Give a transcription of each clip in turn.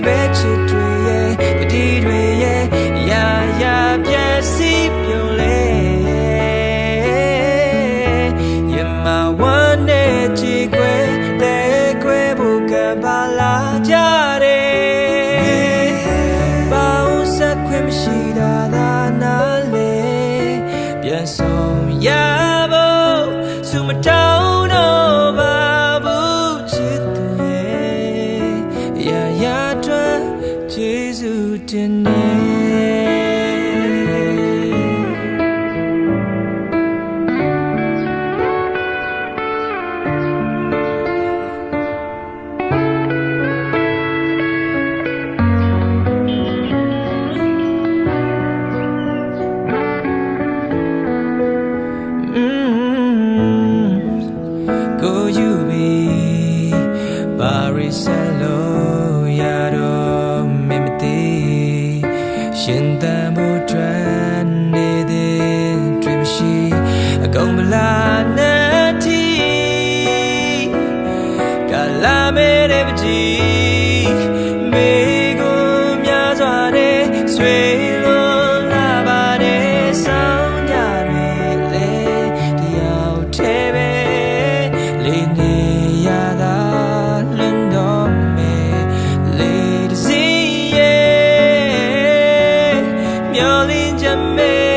back, she မျောလင်းချက်မေ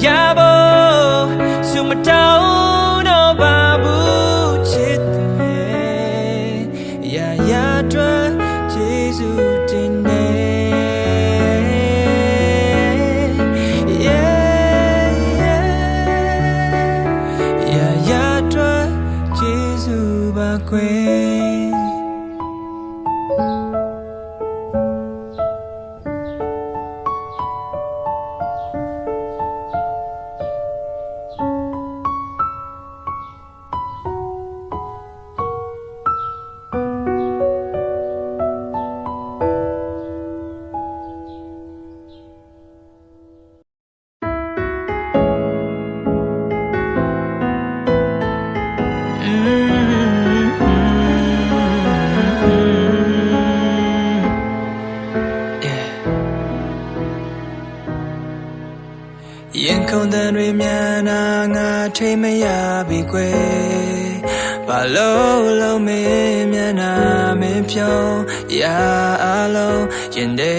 Я бо ချိန်မရပြီကွယ်ဘာလို့လုံးမင်းမျက်နှာမင်းဖြုံးရာအလုံးရင်ထဲ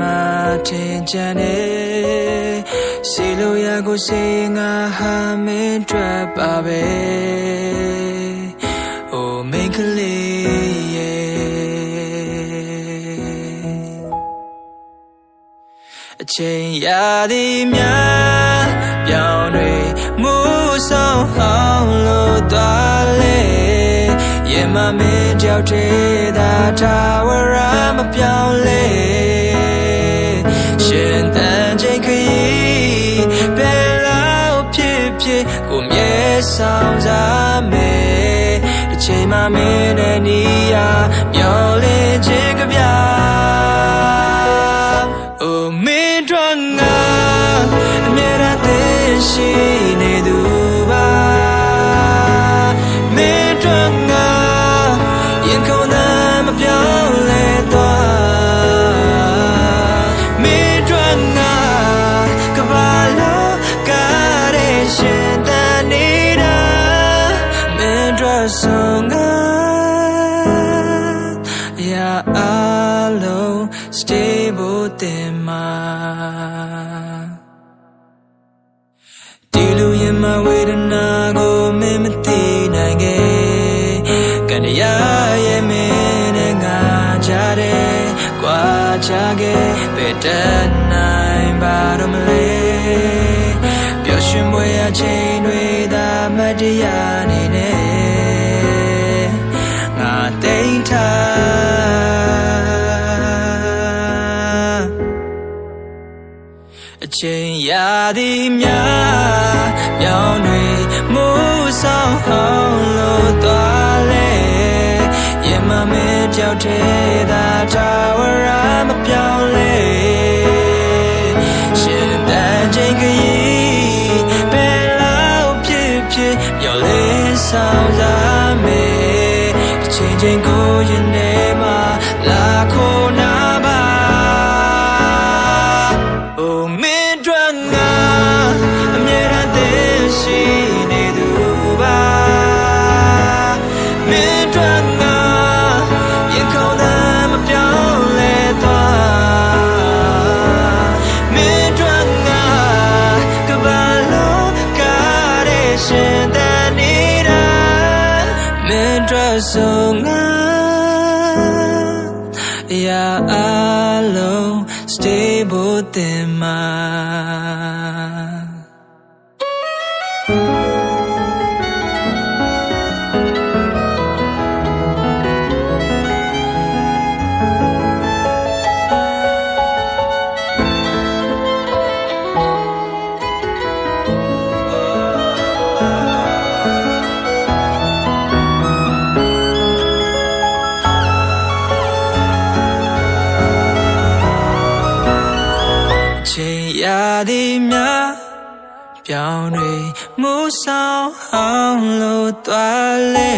မှာထင်ချင်နေစီလိုရကိုစေငါဟာမင်းတွေ့ပါပဲအိုမင်းကလေးရဲ့အချိန်ရာဒီများပြောင်းတွေ ဆောင်ဟောင်းလို့သွားလေရင်မမင်းကြောက်တဲ့သာထာဝရမပြောင်းလဲရှင်တန်ချိန်ခရီးဘယ်လောက်ဖြစ်ဖြစ်ကိုမြဲဆောင်စားမယ်တစ်ချိန်မှမင်းနဲ့နီးရမျောလင်းခြင်းကြပြ Oh မင်းတို့ငါအမြဲတမ်းသိရှိနေသူ င်းတို့ဆုံးငါ Yeah, alone, stable တ ရာသီများပြောင်းတွေမူဆောင်ဟောင်းလို့သွားလေရင်မမဲကြောက်တဲ့သာထာဝရမပြောင်းလဲရှင်တန်ချိန်ခရီးဘယ်လောက်ဖြစ်ဖြစ်မျော်လင့်ဆောင် မင်းတို့ဆုံးငါရာအလုံး stable င်းလို့သွားလေ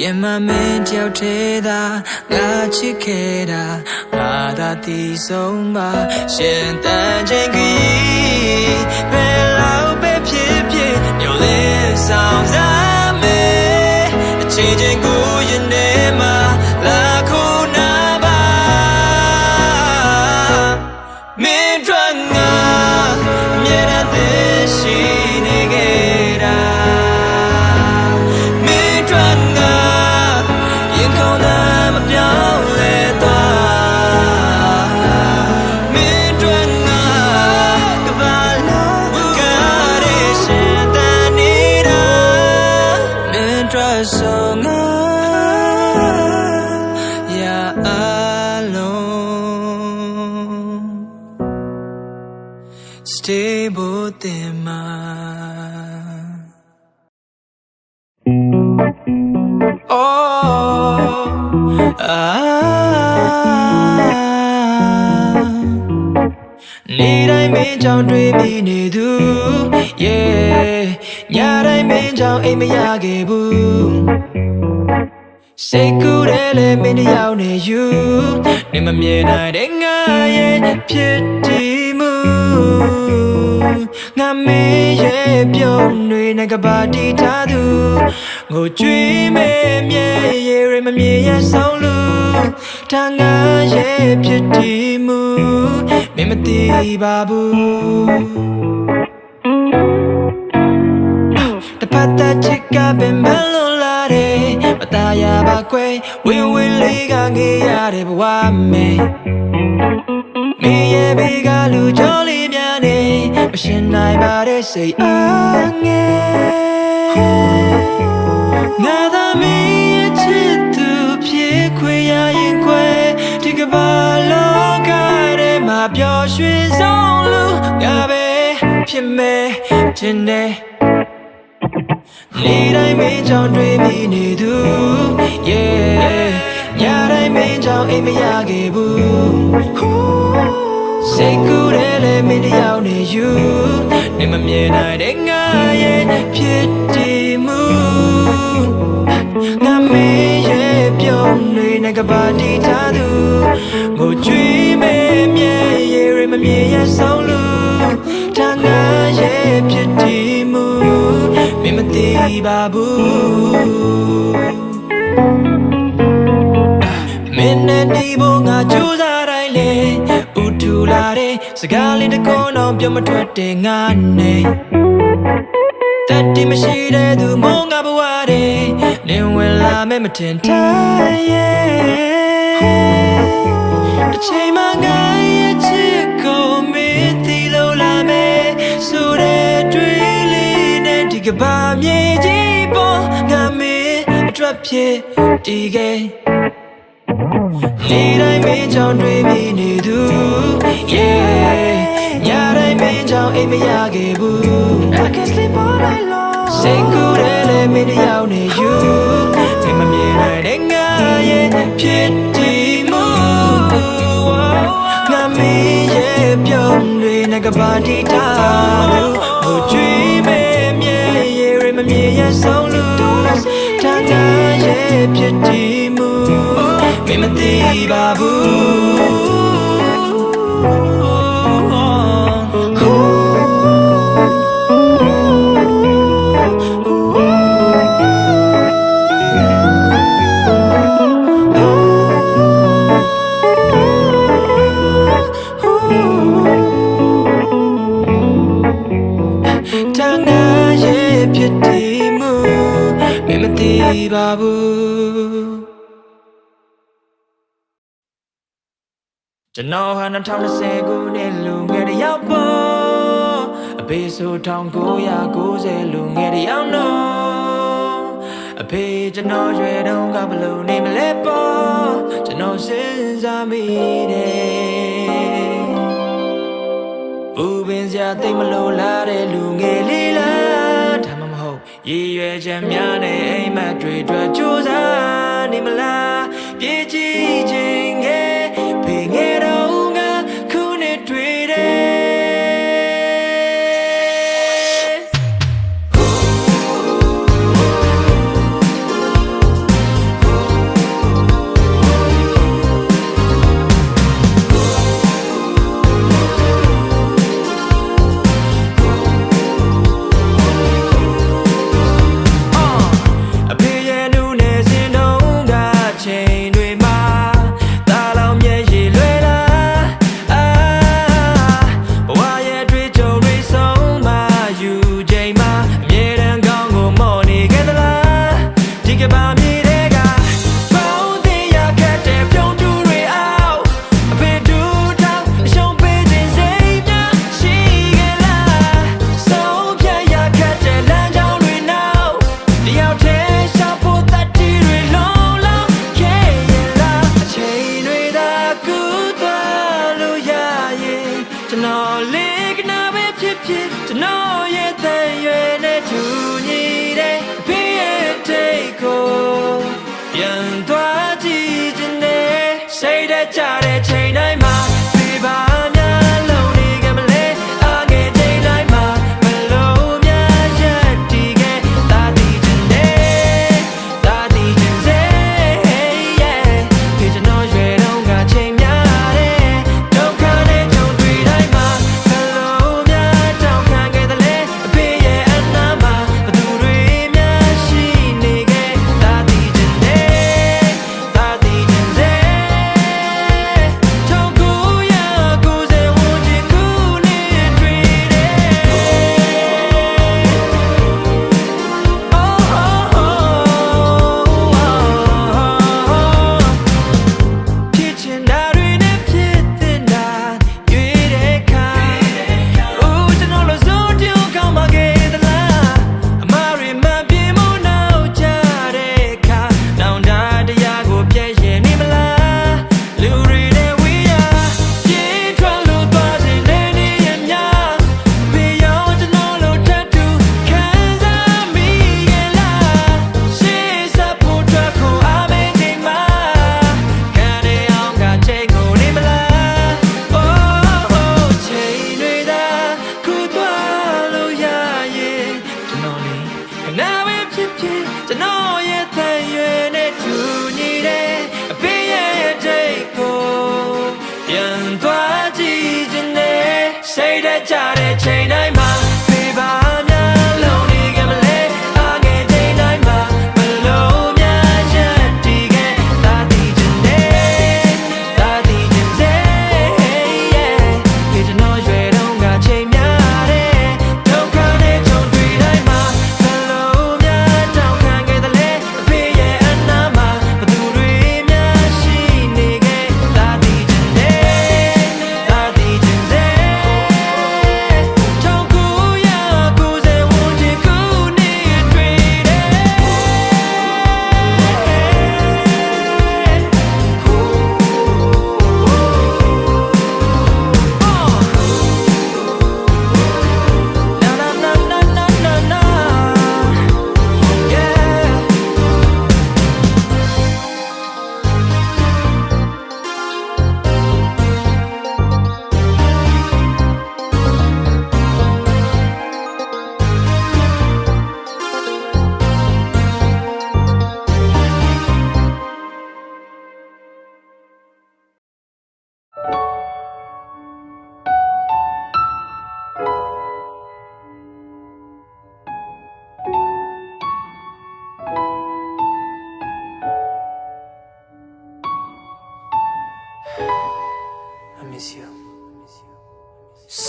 ရင်မမင်းတယောက်သေးသာငါချစ်ခဲ့တာငါသာတီဆုံးပါရှင်တန်ချိန်ကြီးဘယ်လောက်ပဲဖြစ်ဖြစ်ညှို့လဲဆောင်စားမယ်အချိန်ချင်းကိုရင် Stable တင်မှာ Oh, ah. နေတိုင်းမင်းကြောင့်တွေးမိနေသူ Yeah ညတိုင်းမင်းကြောင့်အိမ်မရခဲ့ဘူးစိတ်ကူးတယ်လေမင်းတယောက်နေယူနေမမြင်နိုင်တဲ့ငါရဲ့ဖြစ်တည်မှု ငါမင်းရဲ့ပြုံးတွေနဲ့ကပါတီထားသူငိုကြွေးမဲ့မြဲရမမြင်ရဆောင်လို့ တန်ငါရဲ့ဖြစ်တည်မှုမင်းမသိပါဘူးတပတ်သက်ချစ်ကပင်မလွန်လာတယ်မตายရပါကွယ်ဝင်းဝင်းလေးကငေးရတဲ့ဘဝမေ မင်းရဲ့ဘေးကလူကြောလေးများနေမရှင်နိုင်ပါတဲ့စိတ်အားငယ်ငါသာမင်းရဲ့ချစ်သူဖြစ်ခွေရရင်ခွဲဒီကမ္ဘာလောကထဲမှာပျော်ရွှင်ဆုံးလူငါပဲဖြစ်မယ်ခြင်းနဲ့နေ့တိုင်းမင်းကြောင့်တွေ့မိနေသူ yeah ညတိုင်းမင်းကြောင့်အိမ်မရခဲ့ဘူးစိတ်ကူးတယ်လေမင်းတယောက်နေယူနေမမြင်နိုင်တဲ့ငါရဲ့ဖြစ်တည်မှုငါမင်းရဲ့ပြုံးနေနေကပါတီထားသူကိုကြွေးမဲမြဲရေရမမြင်ရဆုံးလူတန်ငါရဲ့ဖြစ်တည်မှုမင်းမသိပါဘူးမ င်းနဲ့နေဖို့ငါကြိုးစားတိုင်းလေဥထူလာတဲ့စကားလေးတစ်ခုတော့ပြောမထွက်တဲ့ငါနဲ့တတိမရှိတဲ့သူမောငါဘဝတဲ့နင်ဝင်လာမဲ့မတင်ထားရဲ့တစ်ချိန်မှငါရဲ့ချစ်ကိုမင်းသိလို့လာမဲ့ဆိုတဲ့တွေ့လေးနဲ့ဒီကဘာမြေကြီးပေါ်ငါမင်းအတွက်ဖြစ်တည်ခဲ့ နေ့တိုင်းမင်းကြောင့်တွေ့မိနေသူ yeah ညတိုင်းမင်းကြောင့်အိမ်မရခဲ့ဘူး I can sleep all night long စိတ်ကူးတယ်လေမင်းတယောက်နေယူဒီမမြင်နိုင်တဲ့ငါရဲ့ဖြစ်တည်မှုငါမင်းရဲ့ပြုံးတွေနဲ့ကပါတီတာသူဟိုကြွေးမဲမြဲရေရမမြင်ရဆုံးလူတန်ငါရဲ့ဖြစ်တည်မှုမင်း မသိပါဘူး န်တော်ဟာ2020ခုနှစ်လူငယ်တစ်ယောက်ပေါ့အဖေဆို1990လူငယ်တစ်ယောက်နော်အဖေကျွန်တော်ရွယ်တုန်းကဘလို့နေမလဲပေါ့ကျွန်တော်စဉ်းစားမိတယ်ဘူပင်စရာတိတ်မလို့လာတဲ့လူငယ်လေးလားဒါမှမဟုတ်ရည်ရွယ်ချက်များနဲ့အိမ်မက်တွေအတွက်ကြိုးစားနေမလားပြေးကြည့်ခြင်း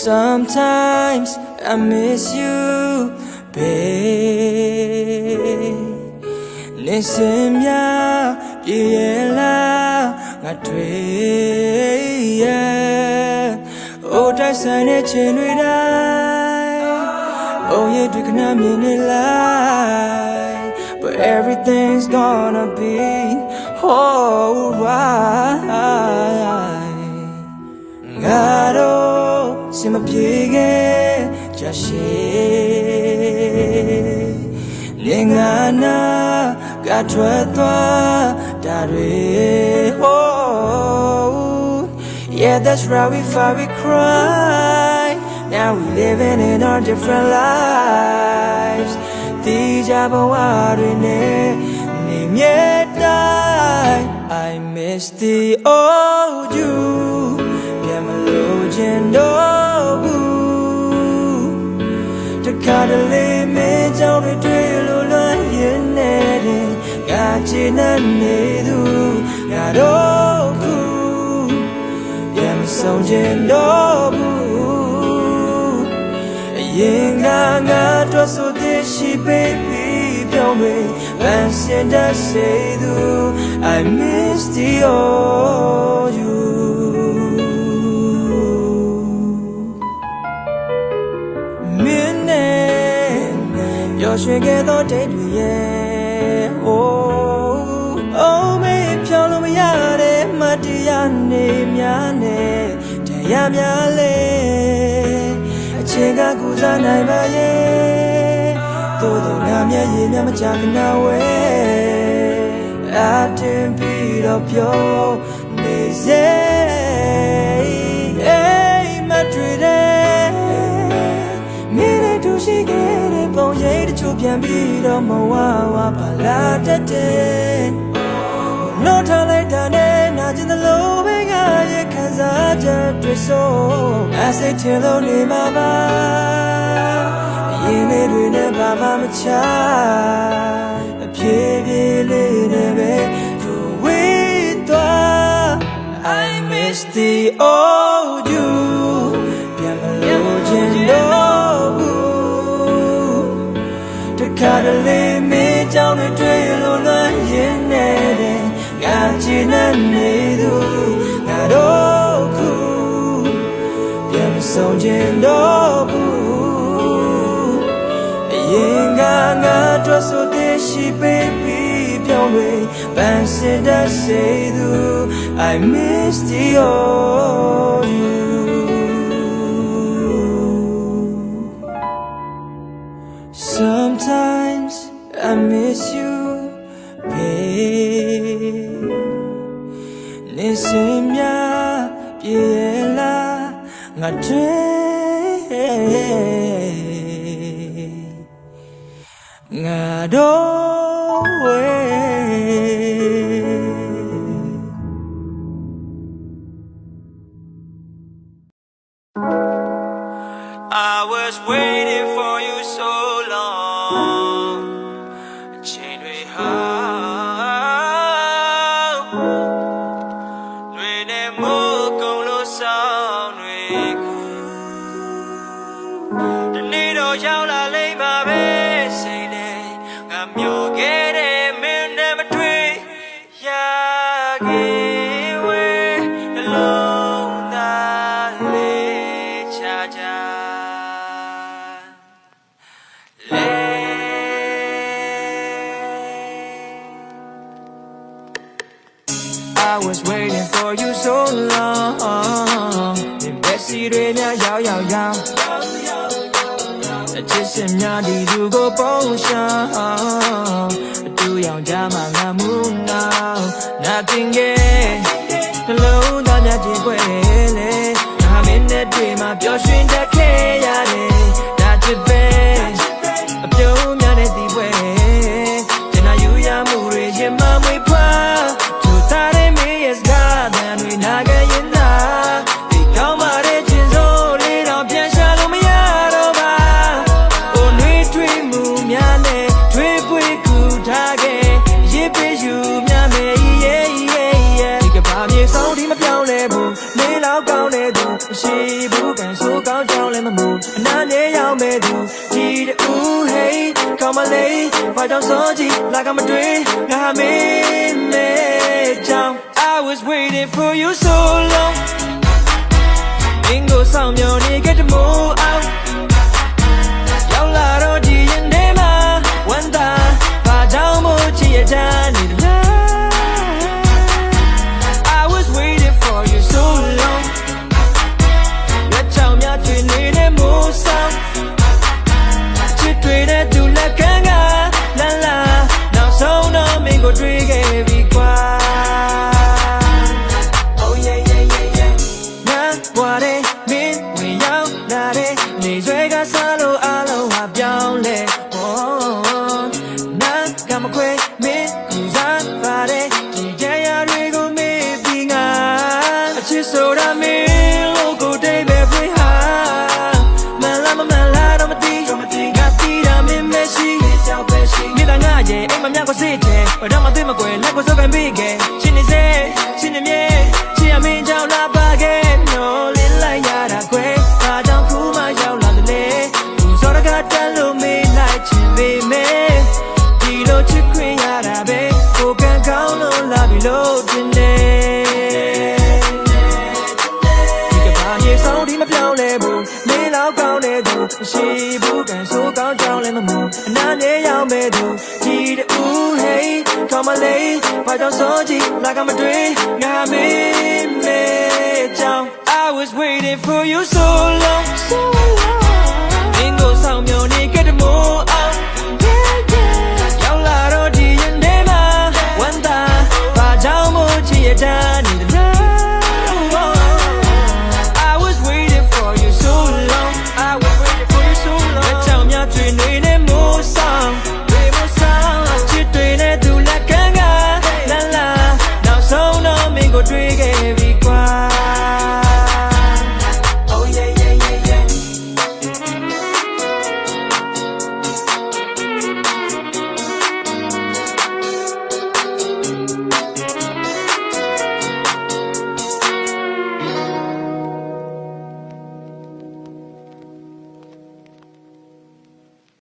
Sometimes I miss you, babe. နေစင်များပြေရလားငါတွေ့ရဲ့အိုတိုက်ဆိုင်တဲ့ချိန်တွေတိုင်းအိုရဲ့တွေ့ခဏမြင်နေလိုက် but everything's gonna be alright စင်မပြေခဲ့ကြရှိနေငါနာကထွက်သွားတာတွေ oh yeah that's right we fight we cry now we living in our different lives ဒီကြဘဝတွေနဲ့နေမြဲတိုင်း I miss the old you ပြန်မလို့ခြင်းတော့ ခါတလေမင်းကြောင့်တွေတွေ့လို့လွမ်းရင်နေတဲ့ငါချင်တဲ့နေသူငါတော့ခုပြန်မဆုံးခြင်းတော့ဘူးအရင်ကငါတို့ဆိုတဲ့ရှိ baby ပြောင်းမေဗန်စင်တဲ့စေသူ I miss the old you ရောရွှင်ခဲ့သောဒိတ်တွေရဲ့ oh oh မေဖြောင်းလို့မရတဲ့မတရားနေများနဲ့တရားများလဲအချိန်ကကူစားနိုင်ပါရဲ့သို့တော့ငါမျက်ရည်များမကြခဏဝဲအတင်ပြီးတော့ပြောနေစေအိမ်မတွေ့တဲ့မင်းနဲ့တူရှိခဲ့တဲ့ပုံရိပ်တ ချို့ပြန်ပြီးတော့မဝဝပါလာတတ်တယ်။နှောထားလိုက်တာနဲ့နာကျင်သလိုပဲငါရဲ့ခံစားချက်တွေဆိုအစိတ်ထင်လို့နေမှာပါ။အရင်လေးတွေနဲ့ဘာမှမချအဖြည်းဖြည်းလေးနဲ့ပဲသူဝေးသွား I miss the old တခါတလေမင်းကြောင့်တွေတွေ့လို့လွမ်းရင်နေတဲ့ငါချင်တဲ့နေသူငါတော့ခုပြန်မဆုံးခြင်းတော့ဘူးအရင်ကငါတို့ဆိုတဲ့ရှိ baby ပြောင်းတွေပန်းစင်တဲ့စေသူ I miss the old you Nothing yet. waiting for you so long ငင်းကိုဆောင်မြော်နေခဲ့တမို့အောင်ရောက်လာတော့ဒီရင်ထဲမှာဝမ်းသာဘာကြောင့်မို့ချစ်ရတဲ့နေ